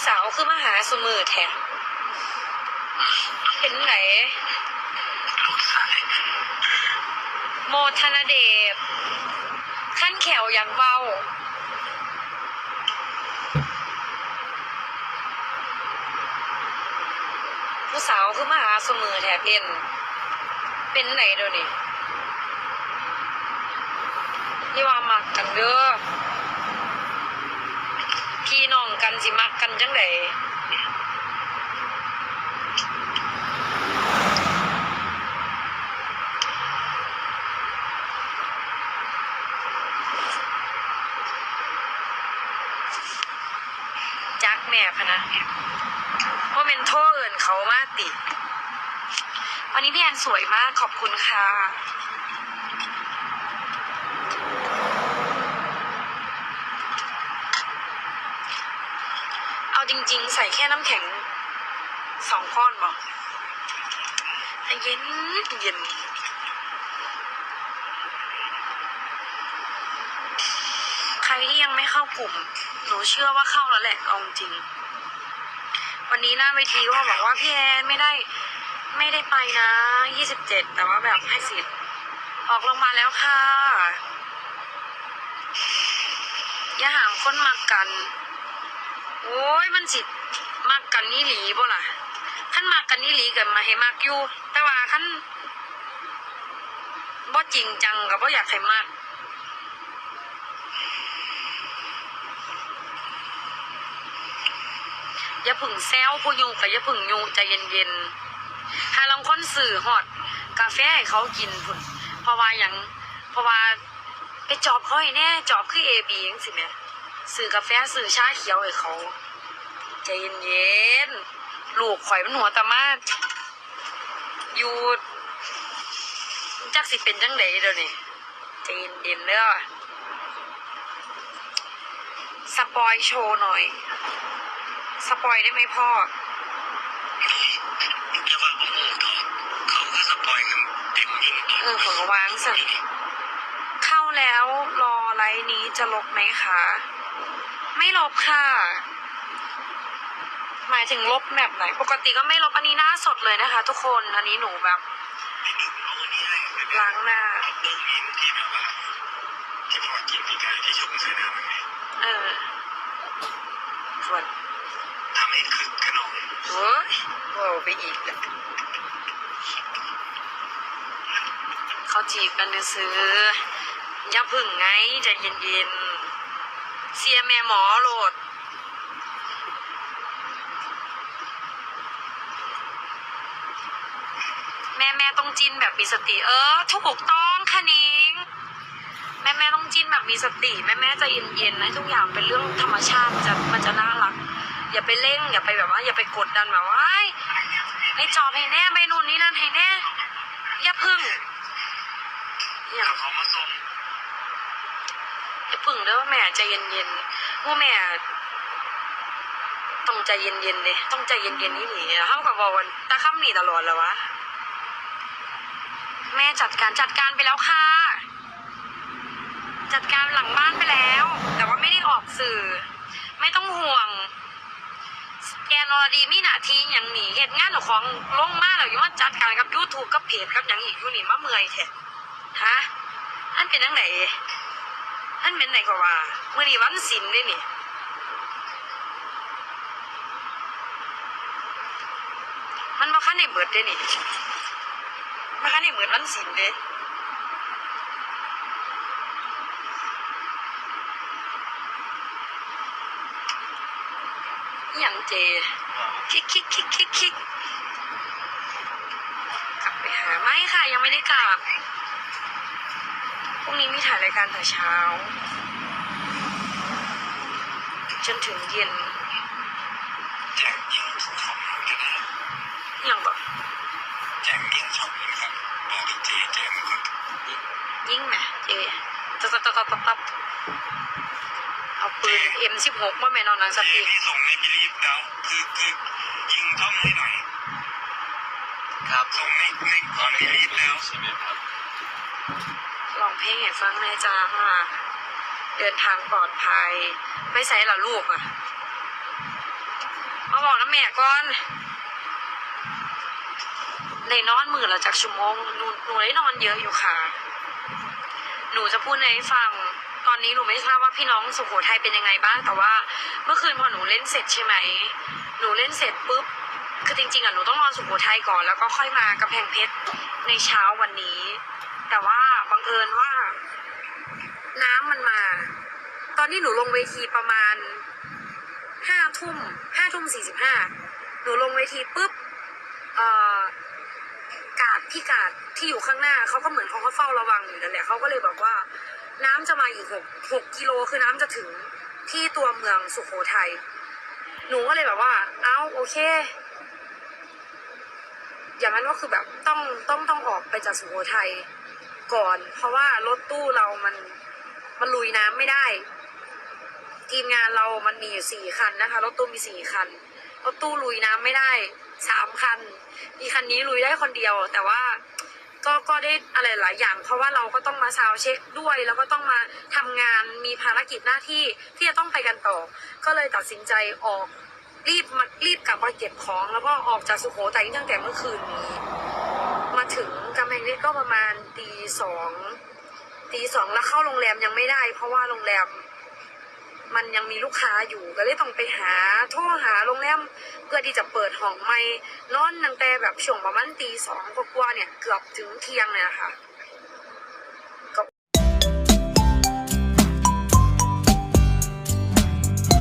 ผู้สาวคือมาหาสมือแถมเป็นไหนลูกชายโมธนเดชขั้นแขวอย่างเบาผู้สาวคือมาหาสมือแถมเป็น เป็นไหนเดี๋ยวนี้ยี่ว่ามักกันเด้อ พี่น้องกันสิมักกันจังไดจักแม่พะนะเพราะเป็นโทษเอินเขามาติ วันนี้พี่แอนสวยมากขอบคุณค่ะ เอา จริง ๆ ใส่แค่น้ำแข็งสองก้อนบอกเย็นเย็นใครที่ยังไม่เข้ากลุ่ม หนูเชื่อว่าเข้าแล้วแหละเอาจริง วันนี้หน้าเวทีก็บอกว่าพี่แอนไม่ได้ ไม่ได้ไปนะยี่สิบเจ็ดแต่ว่าแบบให้สิทธิ์ออกลงมาแล้วค่ะ อย่าหามคนมักกัน โอ้ยมันสิมักกันนี่หลีบ่ล่ะขั้นมักกันนี่หลีกันมาให้มักอยู่ แต่ว่าขั้นบ่จริงจังกับบ่อยากให้มักอย่าผึ่งแซวผู้ยุกับอย่าผึ่งยุใจเย็นๆถ้าลองคนสื่อหอด กาแฟให้เขากินพุ่นเพราะว่าอย่างเพราะว่าไปจอบเขาให้แน่จอบคือเอบีจังสิแหม่ สื่อกาแฟสื่อชาเขียวให้เขาใจเย็นๆลูกข่อยมันหัวตะมาอยู่จักสิเป็นจังไดเดี๋ยวนี้ใจเย็นๆเด้อสปอยโชว์หน่อย สปอยได้ไหมพ่อจะว่าโอ้โหต่อเขาก็สปอยกันเต็มยิ่งต่อเออของวางสั่งเข้าแล้วรอไลน์นี้จะลบไหมคะ ไม่ลบค่ะ หมายถึงลบแบบไหน ปกติก็ไม่ลบอันนี้หน้าสดเลยนะคะ ทุกคน อันนี้หนูแบบไม่ดึงเอาอันนี้ให้ไปล้างหน้าเอาเบอร์มินที่แบบว่าที่พ่อกินพี่ไก่ที่ชงใส่น้ำมันไงเออส่วนทำให้คึกขนองเว้ยเว้าไปอีกแล้วเขาจีบกันซื้อๆอย่าพึ่งไงใจเย็นๆ เสียแม่หมอโหลด แม่แม่ต้องจินแบบมีสติ เออถูกต้องค่ะนิงแม่แม่ต้องจินแบบมีสติแม่แม่จะเย็นๆนะทุกอย่างเป็นเรื่องธรรมชาติมันจะมันจะน่ารัก อย่าไปเร่ง อย่าไปแบบว่า อย่าไปกดดันแบบว่าไอ้ให้จอบให้แน่ไปนู่นนี่นั่นให้แน่อย่าพึ่งอย่าแล้วเขามาส่ง อย่าพึ่งเด้อแม่ใจเย็นๆว่าแม่ต้องใจเย็นๆเลยต้องใจเย็นๆนี่หนีเท่ากับว่าวันตะค่ำหนีตลอดแล้ววะแม่จัดการจัดการไปแล้วค่ะ จัดการหลังบ้านไปแล้ว แต่ว่าไม่ได้ออกสื่อ ไม่ต้องห่วงแอนอรดีมีหน้าที่อย่างหนีเหตุงานของลงมาแล้วอยู่ว่าจัดการกับ YouTube กับเพจกับอย่างอีกอยู่นี่มาเมื่อยแท้ฮะอันเป็นยังไง อันเป็นไหนก็ว่าเมื่อนี้วันศิลป์ด้วยนี่มันมาคันในเบิดเด้นี่มาคันในเบิดวันศิลเด้อย่างเจคิกคิกคิกคิกคิกกลับไปหาไม่ค่ะยังไม่ได้กลับ รุ่งนี้มีถ่ายรายการแต่เช้า จนถึงเย็นแจกยิ่งช็อปกันนะอย่างแบบแจกยิ่งช็อปนะครับบอกอีกทีแจกมันก็ยิ่งไหมเจตับตับตับตับตับเอาปืน M16 มาแม่นอนหนังสเจติ๊กนี่ส่งในบิลีฟแล้วคือคือยิงท่องให้หน่อย ครับส่งในในก่อนบิลีฟแล้วใช่ไหมครับลอง เพลงให้ฟังหน่จ้าเดินทางปลอดภัย ไม่ใส่ละลูกอะบอกน้ำแม่ก่อนในนอนมือละจากชั่วโมงหนูหนูได้นอนเยอะอยู่ค่ะ หนูจะพูดในให้ฟัง ตอนนี้หนูไม่ทราบว่าพี่น้องสุโขทัยเป็นยังไงบ้าง แต่ว่าเมื่อคืนพอหนูเล่นเสร็จใช่ไหม หนูเล่นเสร็จปุ๊บ คือจริงๆอะหนูต้องนอนสุโขทัยก่อนแล้วก็ค่อยมากระแพงเพชรในเช้าวันนี้ แต่ว่า เอิญว่า น้ำมันมา ตอนที่หนูลงเวทีประมาณห้าทุ่มห้าทุ่มสี่สิบห้าหนูลงเวทีปุ๊บเอ่อกาดพี่กาดที่อยู่ข้างหน้าเขาก็เหมือนเขาก็เฝ้าระวังอยู่นั่นแหละเขาก็เลยบอกว่า น้ำจะมาอีกหกหกกิโลคือน้ำจะถึงที่ตัวเมืองสุโขทัยหนูก็เลยแบบว่า เอ้าโอเค อย่างนั้นก็คือแบบต้องต้องต้องออกไปจากสุโขทัย ก่อน เพราะว่ารถตู้เรามันมันลุยน้ำไม่ได้ ทีมงานเรามันมีอยู่สี่คันนะคะรถตู้มีสี่คันรถตู้ลุยน้ำไม่ได้สามคันมีคันนี้ลุยได้คนเดียว แต่ว่าก็ก็ได้อะไรหลายอย่าง เพราะว่าเราก็ต้องมาซาวเช็คด้วย แล้วก็ต้องมาทำงานมีภารกิจหน้าที่ที่จะต้องไปกันต่อ ก็เลยตัดสินใจออกรีบมารีบกลับมาเก็บของ แล้วก็ออกจากสุโขทัยตั้งแต่เมื่อคืนนี้ ถึงกำแพงเพชรก็ประมาณตีสองตีสองแล้วเข้าโรงแรมยังไม่ได้ เพราะว่าโรงแรม มันยังมีลูกค้าอยู่ก็เลยต้องไปหาโทรหาโรงแรมเพื่อที่จะเปิดห้องไม่นอนตั้งแต่แบบช่วงประมาณตีสองกว่าๆเนี่ยเกือบถึงเที่ยงเลยนะคะ